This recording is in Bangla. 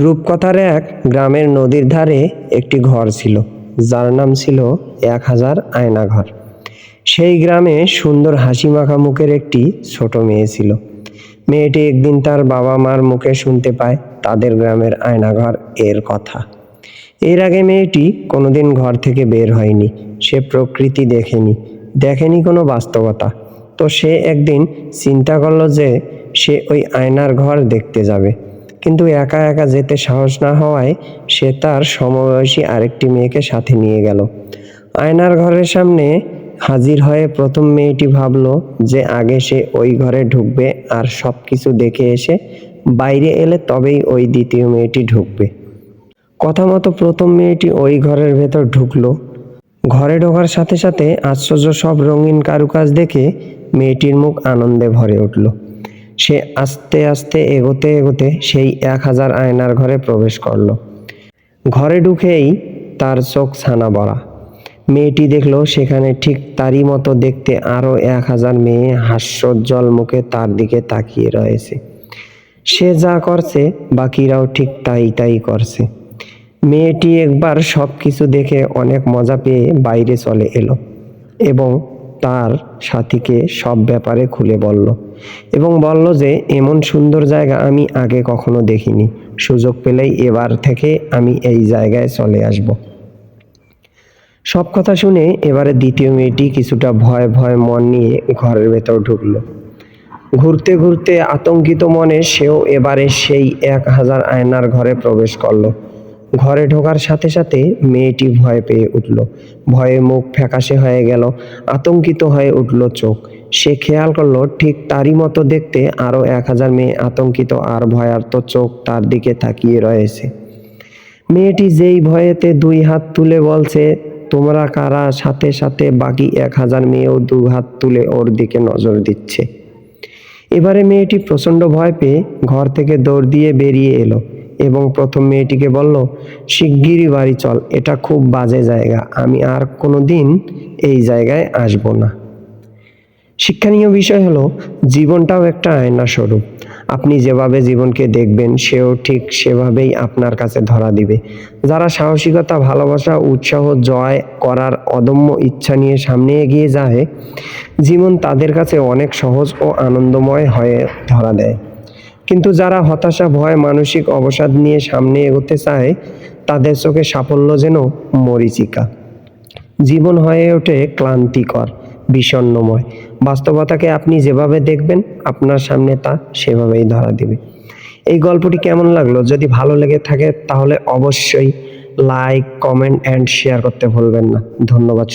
রূপকথার এক গ্রামের নদীর ধারে একটি ঘর ছিল, যার নাম ছিল এক হাজার আয়না ঘর। সেই গ্রামে সুন্দর হাসি মাখা মুখের একটি ছোট মেয়ে ছিল। মেয়েটি একদিন তার বাবা মার মুখে শুনতে পায় তাদের গ্রামের আয়নাঘর এর কথা। এর আগে মেয়েটি কোনোদিন ঘর থেকে বের হয়নি, সে প্রকৃতি দেখেনি দেখেনি কোনো বাস্তবতা। তো সে একদিন চিন্তা করল যে সে ওই আয়নার ঘর দেখতে যাবে। কিন্তু একা একা যেতে সাহস না হওয়ায় সে তার সমবয়সী আরেকটি মেয়েকে সাথে নিয়ে গেল। আয়নার ঘরের সামনে হাজির হয়ে প্রথম মেয়েটি ভাবল যে আগে সে ওই ঘরে ঢুকবে আর সব কিছু দেখে এসে বাইরে এলে তবেই ওই দ্বিতীয় মেয়েটি ঢুকবে। কথা মতো প্রথম মেয়েটি ওই ঘরের ভেতর ঢুকলো। ঘরে ঢোকার সাথে সাথে আশ্চর্য সব রঙিন কারুকাজ দেখে মেয়েটির মুখ আনন্দে ভরে উঠল। সে আস্তে আস্তে এগোতে এগোতে সেই এক হাজার আয়নার ঘরে প্রবেশ করল। ঘরে ঢুকেই তার চোখ ছানা বড়া। মেয়েটি দেখল সেখানে ঠিক তারই মতো দেখতে আরও এক হাজার মেয়ে হাস্যোজ্জ্বল মুখে তার দিকে তাকিয়ে রয়েছে। সে যা করছে, বাকিরাও ঠিক তাই তাই করছে। মেয়েটি একবার সব কিছু দেখে অনেক মজা পেয়ে বাইরে চলে এলো এবং তার সাথীকে সব ব্যাপারে খুলে বলল এবং বলল যে, এমন সুন্দর জায়গা আমি আগে কখনো দেখিনি। সুযোগ পেলেই এবার থেকে আমি এই জায়গায় চলে আসব সব কথা শুনে এবারে দ্বিতীয় মেয়েটি কিছুটা ভয় ভয় মন নিয়ে ঘরের ভেতর ঢুকলো। ঘুরতে ঘুরতে আতঙ্কিত মনে সেও এবারে সেই এক হাজার আয়নার ঘরে প্রবেশ করল। ঘরে ঢোকার সাথে সাথে মেয়েটি ভয় পেয়ে উঠল। ভয়ে মুখ ফ্যাকাশে হয়ে গেল, আতঙ্কিত হয়ে উঠল চোখ। সে খেয়াল করল, ঠিক তারই মতো দেখতে আরও এক হাজার মেয়ে আতঙ্কিত আর ভয়ার্ত চোখ তার দিকে তাকিয়ে রয়েছে। মেয়েটি যেই ভয়েতে দুই হাত তুলে বলছে, তোমরা কারা? সাথে সাথে বাকি এক হাজার মেয়েও দু হাত তুলে ওর দিকে নজর দিচ্ছে। এবারে মেয়েটি প্রচণ্ড ভয় পেয়ে ঘর থেকে দৌড় দিয়ে বেরিয়ে এলো। এবং প্রথম মেয়েটিকে বলল, শিগগিরই বাড়ি চল, এটা খুব বাজে জায়গা, আমি আর কোনো দিন এই জায়গায় আসব না। শিক্ষণীয় বিষয় হলো, জীবনটাও একটা আয়না স্বরূপ আপনি যেভাবে জীবনকে দেখবেন, সেও ঠিক সেভাবেই আপনার কাছে ধরা দিবে। যারা সাহসিকতা, ভালোবাসা, উৎসাহ, জয় করার অদম্য ইচ্ছা নিয়ে সামনে এগিয়ে যায়, জীবন তাদের কাছে অনেক সহজ ও আনন্দময় হয়ে ধরা দেয়। কিন্তু যারা হতাশা, ভয়, মানসিক অবসাদ নিয়ে সামনে এগোতে চায়, তাদের চোখে সাফল্য যেন মরিচিকা। জীবন হয়ে ওঠে ক্লান্তিকর, বিষণ্ণময়। বাস্তবতাকে আপনি যেভাবে দেখবেন, আপনার সামনে তা সেভাবেই ধরা দেবে। এই গল্পটি কেমন লাগল? যদি ভালো লেগে থাকে, তাহলে অবশ্যই লাইক কমেন্ট অ্যান্ড শেয়ার করতে ভুলবেন না। ধন্যবাদ